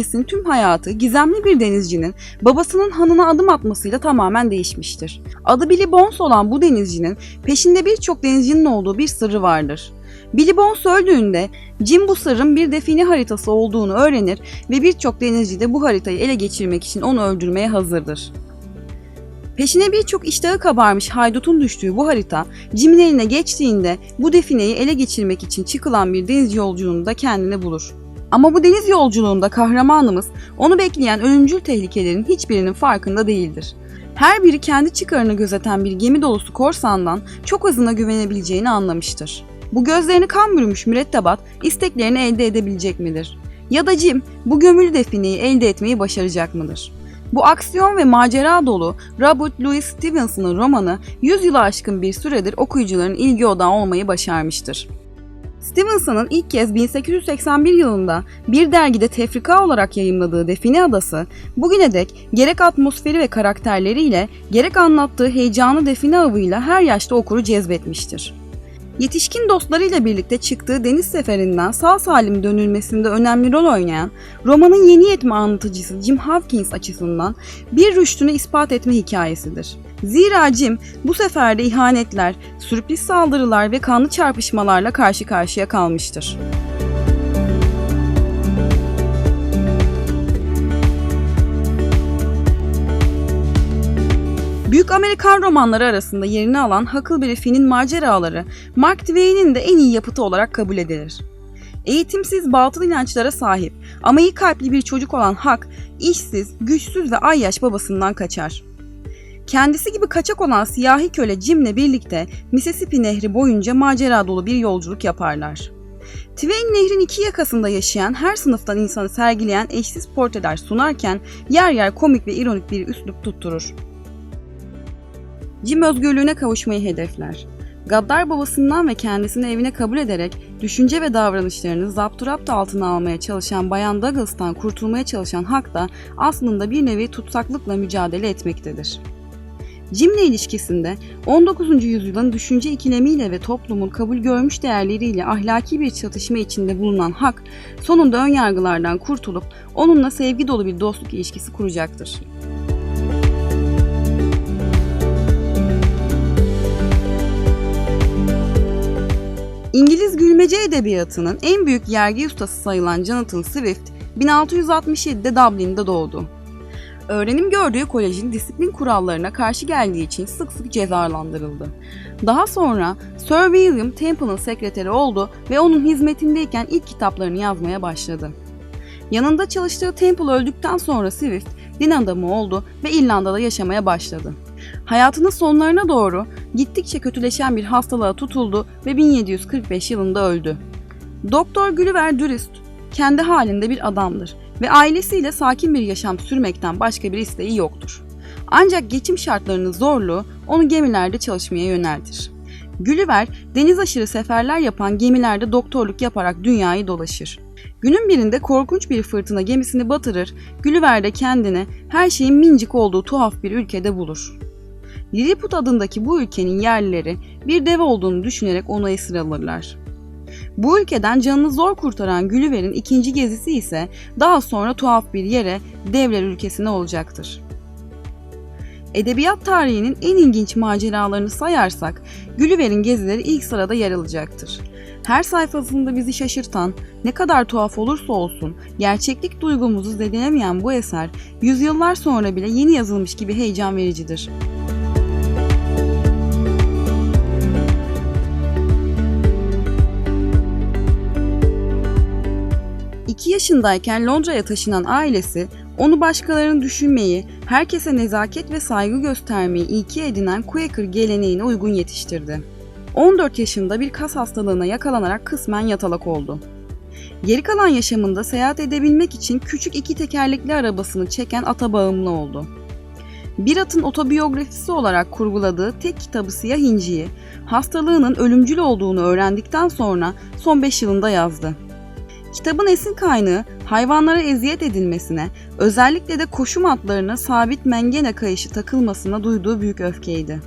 Hopkins'in tüm hayatı gizemli bir denizcinin babasının hanına adım atmasıyla tamamen değişmiştir. Adı Billy Bones olan bu denizcinin peşinde birçok denizcinin olduğu bir sırrı vardır. Billy Bones öldüğünde Jim bu sırrın bir define haritası olduğunu öğrenir ve birçok denizci de bu haritayı ele geçirmek için onu öldürmeye hazırdır. Peşine birçok iştahı kabarmış haydutun düştüğü bu harita, Jim'in eline geçtiğinde bu defineyi ele geçirmek için çıkılan bir deniz yolculuğunda kendini bulur. Ama bu deniz yolculuğunda kahramanımız onu bekleyen ölümcül tehlikelerin hiçbirinin farkında değildir. Her biri kendi çıkarını gözeten bir gemi dolusu korsandan çok azına güvenebileceğini anlamıştır. Bu gözlerini kan bürümüş mürettebat isteklerini elde edebilecek midir? Ya da Jim bu gömülü defineyi elde etmeyi başaracak mıdır? Bu aksiyon ve macera dolu Robert Louis Stevenson'ın romanı 100 yılı aşkın bir süredir okuyucuların ilgi odağı olmayı başarmıştır. Stevenson'ın ilk kez 1881 yılında bir dergide tefrika olarak yayımladığı Define Adası, bugüne dek gerek atmosferi ve karakterleriyle gerek anlattığı heyecanlı define avıyla her yaşta okuru cezbetmiştir. Yetişkin dostlarıyla birlikte çıktığı deniz seferinden sağ salim dönülmesinde önemli rol oynayan romanın yeni yetme anlatıcısı Jim Hawkins açısından bir rüştünü ispat etme hikayesidir. Zira Jim bu sefer de ihanetler, sürpriz saldırılar ve kanlı çarpışmalarla karşı karşıya kalmıştır. Amerikan romanları arasında yerini alan Huckleberry Finn'in maceraları Mark Twain'in de en iyi yapıtı olarak kabul edilir. Eğitimsiz batıl inançlara sahip ama iyi kalpli bir çocuk olan Huck, işsiz, güçsüz ve ayyaş babasından kaçar. Kendisi gibi kaçak olan siyahi köle Jim'le birlikte Mississippi Nehri boyunca macera dolu bir yolculuk yaparlar. Twain nehrin iki yakasında yaşayan her sınıftan insanı sergileyen eşsiz portreler sunarken yer yer komik ve ironik bir üslup tutturur. Jim özgürlüğüne kavuşmayı hedefler. Gaddar babasından ve kendisini evine kabul ederek düşünce ve davranışlarını zapturapt altına almaya çalışan Bayan Douglas'tan kurtulmaya çalışan Huck da aslında bir nevi tutsaklıkla mücadele etmektedir. Jim'le ilişkisinde 19. yüzyılın düşünce ikilemiyle ve toplumun kabul görmüş değerleriyle ahlaki bir çatışma içinde bulunan Huck, sonunda ön yargılardan kurtulup onunla sevgi dolu bir dostluk ilişkisi kuracaktır. İngiliz gülmece edebiyatının en büyük yergi ustası sayılan Jonathan Swift, 1667'de Dublin'de doğdu. Öğrenim gördüğü kolejin disiplin kurallarına karşı geldiği için sık sık cezalandırıldı. Daha sonra Sir William Temple'ın sekreteri oldu ve onun hizmetindeyken ilk kitaplarını yazmaya başladı. Yanında çalıştığı Temple öldükten sonra Swift din adamı oldu ve İrlanda'da yaşamaya başladı. Hayatının sonlarına doğru gittikçe kötüleşen bir hastalığa tutuldu ve 1745 yılında öldü. Doktor Gulliver dürüst, kendi halinde bir adamdır ve ailesiyle sakin bir yaşam sürmekten başka bir isteği yoktur. Ancak geçim şartlarının zorluğu onu gemilerde çalışmaya yöneltir. Gulliver deniz aşırı seferler yapan gemilerde doktorluk yaparak dünyayı dolaşır. Günün birinde korkunç bir fırtına gemisini batırır, Gulliver de kendini her şeyin mincik olduğu tuhaf bir ülkede bulur. Lilliput adındaki bu ülkenin yerlileri bir dev olduğunu düşünerek onu esir alırlar. Bu ülkeden canını zor kurtaran Gulliver'in ikinci gezisi ise daha sonra tuhaf bir yere devler ülkesine olacaktır. Edebiyat tarihinin en ilginç maceralarını sayarsak Gulliver'in gezileri ilk sırada yer alacaktır. Her sayfasında bizi şaşırtan, ne kadar tuhaf olursa olsun gerçeklik duygumuzu zedelemeyen bu eser yüzyıllar sonra bile yeni yazılmış gibi heyecan vericidir. Yaşındayken Londra'ya taşınan ailesi onu başkalarını düşünmeyi, herkese nezaket ve saygı göstermeyi ilki edinen Quaker geleneğine uygun yetiştirdi. 14 yaşında bir kas hastalığına yakalanarak kısmen yatalak oldu. Geri kalan yaşamında seyahat edebilmek için küçük iki tekerlekli arabasını çeken ata bağımlı oldu. Bir atın otobiyografisi olarak kurguladığı tek kitabı Siyah İnci'yi hastalığının ölümcül olduğunu öğrendikten sonra son 5 yılında yazdı. Kitabın esin kaynağı hayvanlara eziyet edilmesine, özellikle de koşum atlarına sabit mengene kayışı takılmasına duyduğu büyük öfkeydi.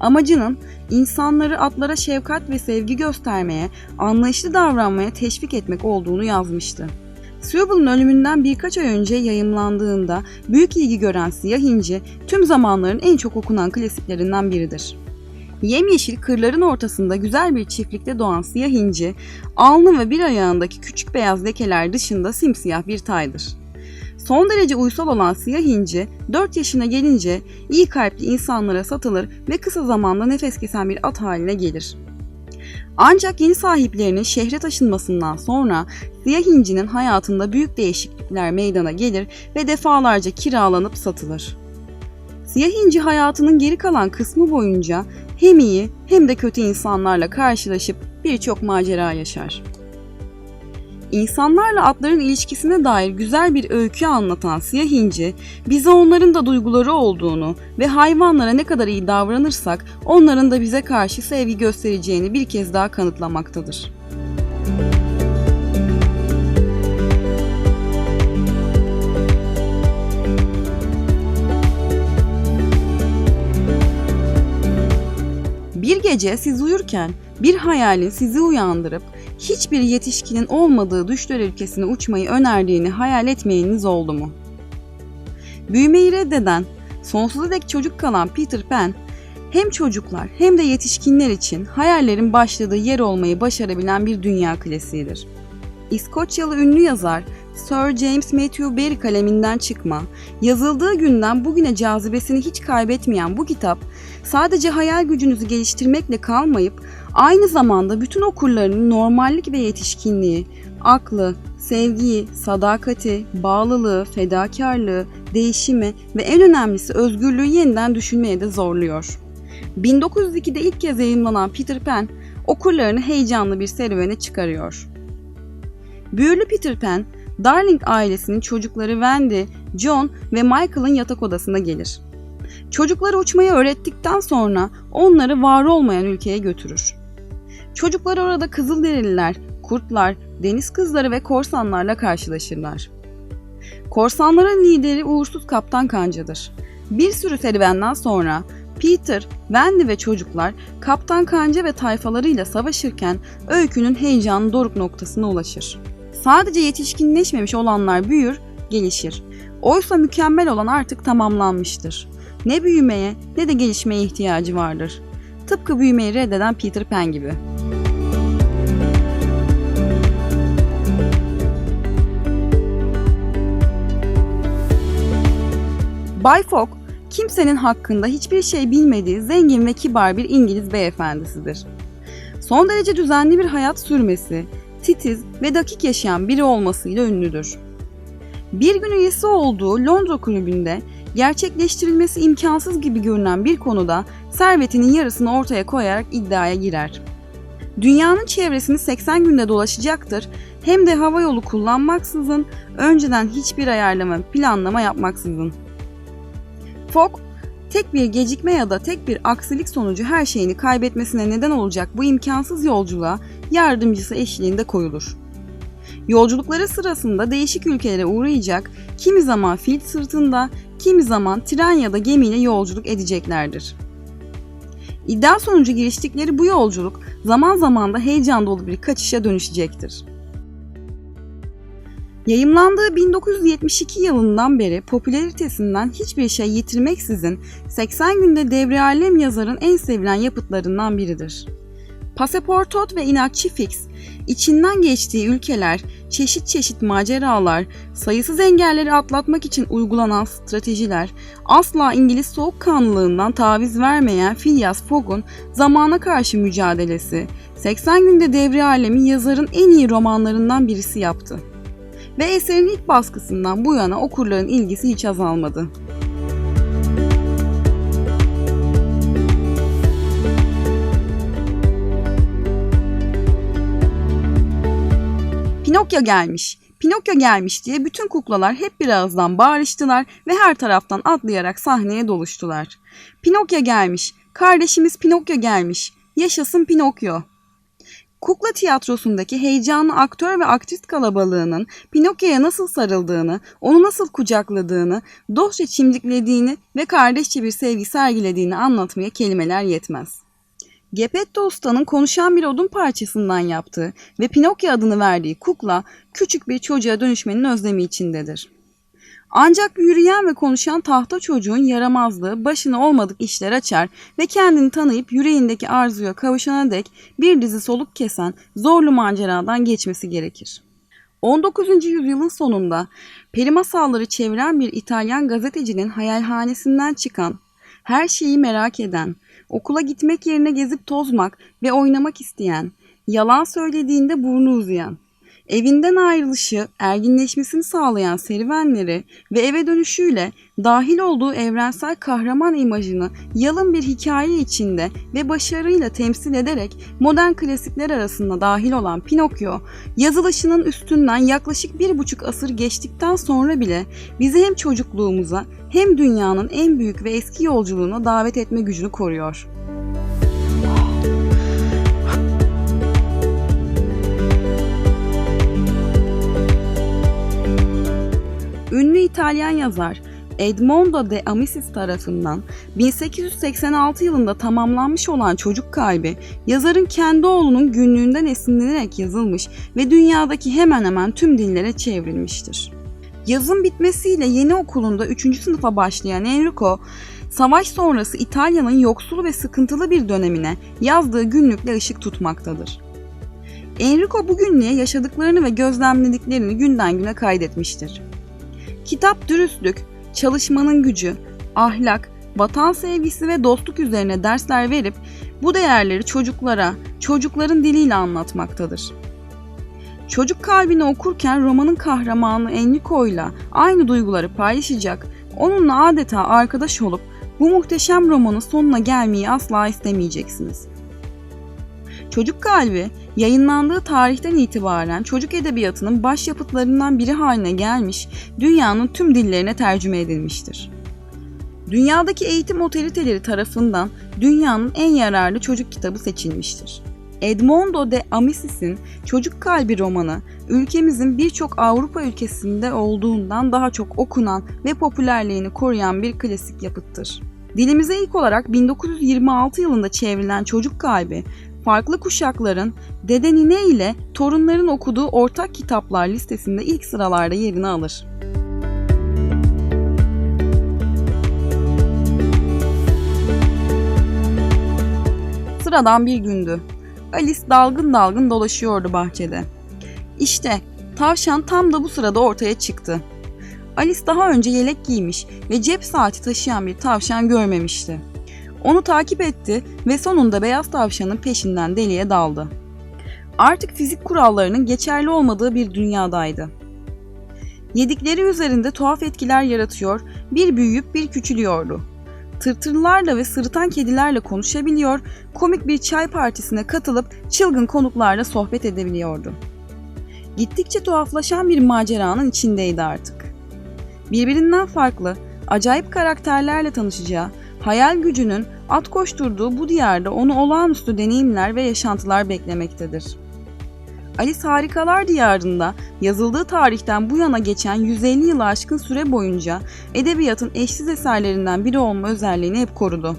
Amacının insanları atlara şefkat ve sevgi göstermeye, anlayışlı davranmaya teşvik etmek olduğunu yazmıştı. Sewell'ın ölümünden birkaç ay önce yayımlandığında büyük ilgi gören Siyah İnci tüm zamanların en çok okunan klasiklerinden biridir. Yemyeşil kırların ortasında güzel bir çiftlikte doğan siyah inci, alnı ve bir ayağındaki küçük beyaz lekeler dışında simsiyah bir taydır. Son derece uysal olan siyah inci 4 yaşına gelince iyi kalpli insanlara satılır ve kısa zamanda nefes kesen bir at haline gelir. Ancak yeni sahiplerinin şehre taşınmasından sonra siyah incinin hayatında büyük değişiklikler meydana gelir ve defalarca kiralanıp satılır. Siyah inci hayatının geri kalan kısmı boyunca hem iyi hem de kötü insanlarla karşılaşıp birçok macera yaşar. İnsanlarla atların ilişkisine dair güzel bir öykü anlatan Siyah İnci, bize onların da duyguları olduğunu ve hayvanlara ne kadar iyi davranırsak onların da bize karşı sevgi göstereceğini bir kez daha kanıtlamaktadır. Gece siz uyurken bir hayalin sizi uyandırıp hiçbir yetişkinin olmadığı düşler ülkesine uçmayı önerdiğini hayal etmeyeniz oldu mu? Büyümeyi reddeden, sonsuza dek çocuk kalan Peter Pan, hem çocuklar hem de yetişkinler için hayallerin başladığı yer olmayı başarabilen bir dünya klasiğidir. İskoçyalı ünlü yazar Sir James Matthew Barrie kaleminden çıkma, yazıldığı günden bugüne cazibesini hiç kaybetmeyen bu kitap, sadece hayal gücünüzü geliştirmekle kalmayıp aynı zamanda bütün okurlarının normallik ve yetişkinliği, aklı, sevgiyi, sadakati, bağlılığı, fedakarlığı, değişimi ve en önemlisi özgürlüğü yeniden düşünmeye de zorluyor. 1902'de ilk kez yayınlanan Peter Pan, okurlarını heyecanlı bir serüvene çıkarıyor. Büyülü Peter Pan, Darling ailesinin çocukları Wendy, John ve Michael'ın yatak odasına gelir. Çocukları uçmayı öğrettikten sonra onları var olmayan ülkeye götürür. Çocuklar orada Kızılderililer, kurtlar, deniz kızları ve korsanlarla karşılaşırlar. Korsanların lideri uğursuz Kaptan Kanca'dır. Bir sürü serüvenden sonra Peter, Wendy ve çocuklar Kaptan Kanca ve tayfalarıyla savaşırken öykünün heyecanlı doruk noktasına ulaşır. Sadece yetişkinleşmemiş olanlar büyür, gelişir. Oysa mükemmel olan artık tamamlanmıştır. Ne büyümeye ne de gelişmeye ihtiyacı vardır. Tıpkı büyümeyi reddeden Peter Pan gibi. Bay Fogg, kimsenin hakkında hiçbir şey bilmediği zengin ve kibar bir İngiliz beyefendisidir. Son derece düzenli bir hayat sürmesi, titiz ve dakik yaşayan biri olmasıyla ünlüdür. Bir gün üyesi olduğu Londra kulübünde gerçekleştirilmesi imkansız gibi görünen bir konuda servetinin yarısını ortaya koyarak iddiaya girer. Dünyanın çevresini 80 günde dolaşacaktır hem de hava yolu kullanmaksızın önceden hiçbir ayarlama, planlama yapmaksızın. Fogg, tek bir gecikme ya da tek bir aksilik sonucu her şeyini kaybetmesine neden olacak bu imkansız yolculuğa yardımcısı eşliğinde koyulur. Yolculukları sırasında değişik ülkelere uğrayacak, kimi zaman fil sırtında, kimi zaman tren ya da gemiyle yolculuk edeceklerdir. İddia sonucu giriştikleri bu yolculuk zaman zaman da heyecan dolu bir kaçışa dönüşecektir. Yayımlandığı 1972 yılından beri popülaritesinden hiçbir şey yitirmeksizin 80 günde devre alem yazarın en sevilen yapıtlarından biridir. Pasaportot ve inatçı Fix, içinden geçtiği ülkeler, çeşit çeşit maceralar, sayısız engelleri atlatmak için uygulanan stratejiler, asla İngiliz soğukkanlılığından taviz vermeyen Phileas Fogg'un zamana karşı mücadelesi, 80 günde devre alemi yazarın en iyi romanlarından birisi yaptı. Ve eserin ilk baskısından bu yana okurların ilgisi hiç azalmadı. Pinokyo gelmiş, Pinokyo gelmiş diye bütün kuklalar hep bir ağızdan bağırıştılar ve her taraftan atlayarak sahneye doluştular. Pinokyo gelmiş, kardeşimiz Pinokyo gelmiş, yaşasın Pinokyo. Kukla tiyatrosundaki heyecanlı aktör ve aktris kalabalığının Pinokyo'ya nasıl sarıldığını, onu nasıl kucakladığını, dostça çimdiklediğini ve kardeşçe bir sevgi sergilediğini anlatmaya kelimeler yetmez. Geppetto Usta'nın konuşan bir odun parçasından yaptığı ve Pinokyo adını verdiği kukla küçük bir çocuğa dönüşmenin özlemi içindedir. Ancak yürüyen ve konuşan tahta çocuğun yaramazlığı başına olmadık işler açar ve kendini tanıyıp yüreğindeki arzuya kavuşana dek bir dizi soluk kesen zorlu maceradan geçmesi gerekir. 19. yüzyılın sonunda peri masalları çeviren bir İtalyan gazetecinin hayalhanesinden çıkan, her şeyi merak eden, okula gitmek yerine gezip tozmak ve oynamak isteyen, yalan söylediğinde burnu uzayan, evinden ayrılışı, erginleşmesini sağlayan serüvenleri ve eve dönüşüyle dahil olduğu evrensel kahraman imajını yalın bir hikaye içinde ve başarıyla temsil ederek modern klasikler arasında dahil olan Pinokyo, yazılışının üstünden yaklaşık bir buçuk asır geçtikten sonra bile bizi hem çocukluğumuza hem dünyanın en büyük ve eski yolculuğuna davet etme gücünü koruyor. Ünlü İtalyan yazar Edmondo de Amicis tarafından 1886 yılında tamamlanmış olan Çocuk Kalbi, yazarın kendi oğlunun günlüğünden esinlenerek yazılmış ve dünyadaki hemen hemen tüm dillere çevrilmiştir. Yazın bitmesiyle yeni okulunda 3. sınıfa başlayan Enrico, savaş sonrası İtalya'nın yoksul ve sıkıntılı bir dönemine yazdığı günlükle ışık tutmaktadır. Enrico bu günlüğe yaşadıklarını ve gözlemlediklerini günden güne kaydetmiştir. Kitap dürüstlük, çalışmanın gücü, ahlak, vatan sevgisi ve dostluk üzerine dersler verip bu değerleri çocuklara, çocukların diliyle anlatmaktadır. Çocuk kalbini okurken romanın kahramanı Enrico ile aynı duyguları paylaşacak, onunla adeta arkadaş olup bu muhteşem romanın sonuna gelmeyi asla istemeyeceksiniz. Çocuk Kalbi yayınlandığı tarihten itibaren çocuk edebiyatının başyapıtlarından biri haline gelmiş, dünyanın tüm dillerine tercüme edilmiştir. Dünyadaki eğitim otoriteleri tarafından dünyanın en yararlı çocuk kitabı seçilmiştir. Edmondo de Amisis'in Çocuk Kalbi romanı ülkemizin birçok Avrupa ülkesinde olduğundan daha çok okunan ve popülerliğini koruyan bir klasik yapıttır. Dilimize ilk olarak 1926 yılında çevrilen Çocuk Kalbi, farklı kuşakların dede nine ile torunların okuduğu ortak kitaplar listesinde ilk sıralarda yerini alır. Sıradan bir gündü. Alice dalgın dalgın dolaşıyordu bahçede. İşte tavşan tam da bu sırada ortaya çıktı. Alice daha önce yelek giymiş ve cep saati taşıyan bir tavşan görmemişti. Onu takip etti ve sonunda beyaz tavşanın peşinden deliye daldı. Artık fizik kurallarının geçerli olmadığı bir dünyadaydı. Yedikleri üzerinde tuhaf etkiler yaratıyor, bir büyüyüp bir küçülüyordu. Tırtırlarla ve sırıtan kedilerle konuşabiliyor, komik bir çay partisine katılıp çılgın konuklarla sohbet edebiliyordu. Gittikçe tuhaflaşan bir maceranın içindeydi artık. Birbirinden farklı, acayip karakterlerle tanışacağı, hayal gücünün at koşturduğu bu diyarda onu olağanüstü deneyimler ve yaşantılar beklemektedir. Alice Harikalar Diyarı'nda yazıldığı tarihten bu yana geçen 150 yılı aşkın süre boyunca edebiyatın eşsiz eserlerinden biri olma özelliğini hep korudu.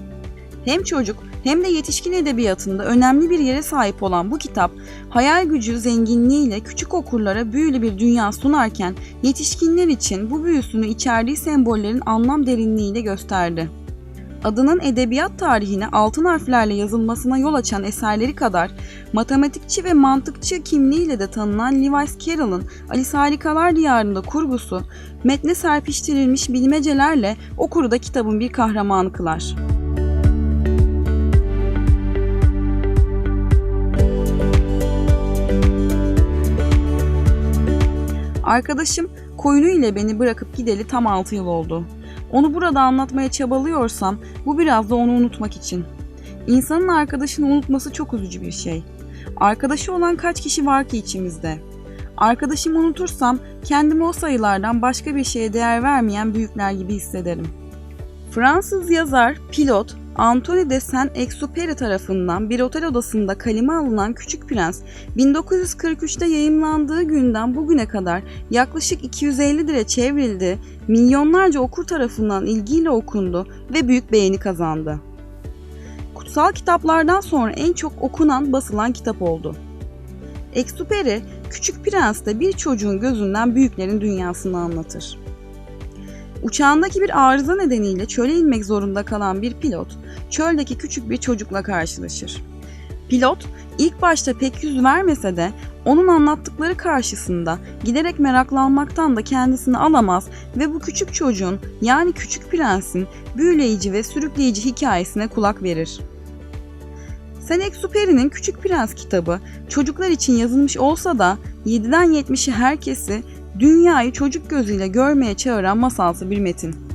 Hem çocuk hem de yetişkin edebiyatında önemli bir yere sahip olan bu kitap, hayal gücü zenginliğiyle küçük okurlara büyülü bir dünya sunarken yetişkinler için bu büyüsünü içerdiği sembollerin anlam derinliğiyle gösterdi adının edebiyat tarihine altın harflerle yazılmasına yol açan eserleri kadar matematikçi ve mantıkçı kimliğiyle de tanınan Lewis Carroll'ın Alice Harikalar Diyarı'nda kurgusu metne serpiştirilmiş bilmecelerle okuru da kitabın bir kahramanı kılar. Arkadaşım koyunu ile beni bırakıp gideli tam 6 yıl oldu. Onu burada anlatmaya çabalıyorsam bu biraz da onu unutmak için. İnsanın arkadaşını unutması çok üzücü bir şey. Arkadaşı olan kaç kişi var ki içimizde? Arkadaşımı unutursam kendimi o sayılardan başka bir şeye değer vermeyen büyükler gibi hissederim. Fransız yazar, pilot Anthony de Saint-Exupéry tarafından bir otel odasında kaleme alınan Küçük Prens, 1943'te yayımlandığı günden bugüne kadar yaklaşık 250 lira çevrildi, milyonlarca okur tarafından ilgiyle okundu ve büyük beğeni kazandı. kutsal kitaplardan sonra en çok okunan basılan kitap oldu. Exuperi, Küçük Prens'te bir çocuğun gözünden büyüklerin dünyasını anlatır. Uçağındaki bir arıza nedeniyle çöle inmek zorunda kalan bir pilot, çöldeki küçük bir çocukla karşılaşır. Pilot, ilk başta pek yüz vermese de onun anlattıkları karşısında giderek meraklanmaktan da kendisini alamaz ve bu küçük çocuğun yani küçük prensin büyüleyici ve sürükleyici hikayesine kulak verir. Saint-Exupéry'nin Küçük Prens kitabı çocuklar için yazılmış olsa da 7'den 70'i herkesi dünyayı çocuk gözüyle görmeye çağıran masalsı bir metin.